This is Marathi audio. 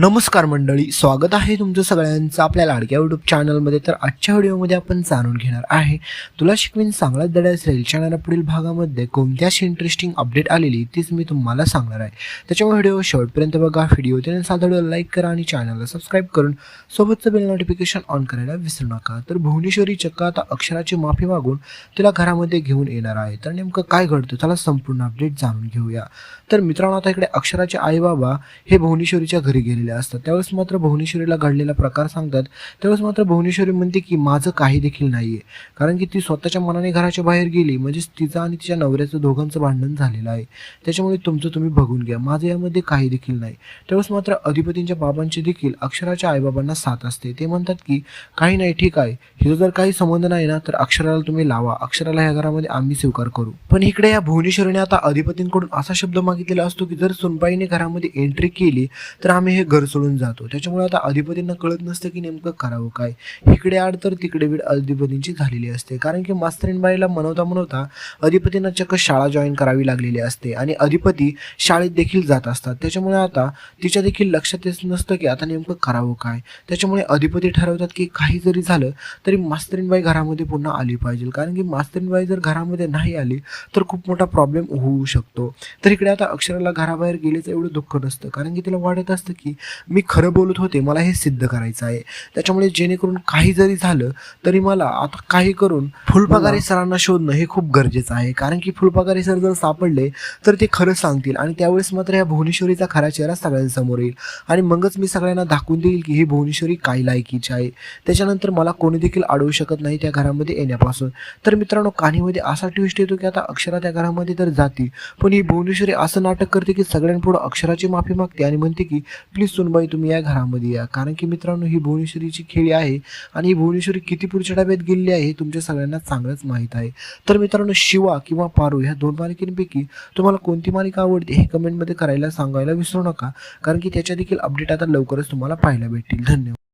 नमस्कार मंडळी स्वागत आहे तुमचं सगळ्यांचं आपल्या लाडक्या यूट्यूब चॅनलमध्ये तर आजच्या व्हिडिओमध्ये आपण जाणून घेणार आहे तुला शिकवीन चांगलाच दडा असेल चॅनलच्या पुढील भागामध्ये कोणती अशी इंटरेस्टिंग अपडेट आलेली तीच मी तुम्हाला सांगणार आहे. त्याच्यामुळे व्हिडिओ शेवटपर्यंत बघा व्हिडिओ त्याने साधा व्हिडिओ लाईक करा आणि चॅनलला सबस्क्राईब करून सोबतचं बेल नोटिफिकेशन ऑन करायला विसरू नका. तर भुवनेश्वरी चक्का आता अक्षराची माफी मागून तिला घरामध्ये घेऊन येणार आहे. तर नेमकं काय घडतं त्याला संपूर्ण अपडेट जाणून घेऊया. तर मित्रांनो आता इकडे अक्षराचे आई बाबा हे भुवनेश्वरीच्या घरी गेले गेलेले असतात. त्यावेळेस मात्र भुवनेश्वरीला घडलेला प्रकार सांगतात. त्यावेळेस मात्र भुवनेश्वरी म्हणते की माझं काही देखील नाही आहे कारण की ती स्वतःच्या मनाने घराच्या बाहेर गेली. म्हणजेच तिचं आणि तिच्या नवऱ्याचं दोघांचं भांडण झालेलं आहे. त्याच्यामुळे तुमचं तुम्ही बघून घ्या. माझं यामध्ये काही देखील नाही. त्यावेळेस मात्र अधिपतींच्या बाबांची देखील अक्षराच्या आईबाबांना साथ असते. ते म्हणतात की काही नाही ठीक आहे. हिचा जर काही संबंध नाही ना तर अक्षराला तुम्ही लावा. अक्षराला ह्या घरामध्ये आम्ही स्वीकार करू. पण इकडे या भुवनेश्वरीने आता अधिपतींकडून असा शब्द मागितलेला असतो की जर सुनबाईने घरामध्ये एंट्री केली तर आम्ही हे घर घर सोडून जातो. त्याच्यामुळे आता अधिपतींना कळत नसतं की नेमकं करावं काय. इकडे आड तर तिकडे बीड अधिपतींची झालेली असते. कारण की मास्तरीनबाईला मनवता मनवता अधिपतींना चक्क शाळा जॉईन करावी लागलेली असते. आणि अधिपती शाळेत देखील जात असतात. त्याच्यामुळे आता तिच्या देखील लक्षात येत नसतं की आता नेमकं करावं काय. त्याच्यामुळे अधिपती ठरवतात की काही जरी झालं तरी मास्तरीनबाई घरामध्ये पुन्हा आली पाहिजे. कारण की मास्तरीनबाई जर घरामध्ये नाही आली तर खूप मोठा प्रॉब्लेम होऊ शकतो. तर इकडे आता अक्षराला घराबाहेर गेल्याचं एवढं दुःख नसतं. कारण की तिला वाटत असतं की मी खरं बोलत होते मला हे सिद्ध करायचं आहे. त्याच्यामुळे जेणेकरून काही जरी झालं तरी मला आता काही करून फुलपगारी सरांना शोधणं हे खूप गरजेचं आहे. कारण की फुलपगारी सर जर सापडले तर ते खरं सांगतील आणि त्यावेळेस मात्र या भुवनेश्वरीचा खरा चेहरा सगळ्यांसमोर येईल. आणि मगच मी सगळ्यांना दाखवून देईल की ही भुवनेश्वरी काय लायकीची आहे. त्याच्यानंतर मला कोणी देखील अडवू शकत नाही त्या घरामध्ये येण्यापासून. तर मित्रांनो कहाणीमध्ये असा ट्विस्ट येतो की आता अक्षरा त्या घरामध्ये तर जाती पण ही भुवनेश्वरी असं नाटक करते की सगळ्यांपुढं अक्षराची माफी मागते आणि म्हणते की प्लीज सुनबाई तुम्ही या घरामध्ये या. कारण की मित्रांनो ही भुवनेश्वरीची खेळी आहे आणि ही भुवनेश्वरी किती पुढच्या डब्यात गेलेली आहे हे तुमच्या सगळ्यांना चांगलंच माहीत आहे. तर मित्रांनो शिवा किंवा पारू ह्या दोन मालिकेंपैकी तुम्हाला कोणती मालिका आवडते हे कमेंटमध्ये करायला सांगायला विसरू नका. कारण की त्याच्या देखील अपडेट आता लवकरच तुम्हाला पाहायला भेटतील. धन्यवाद.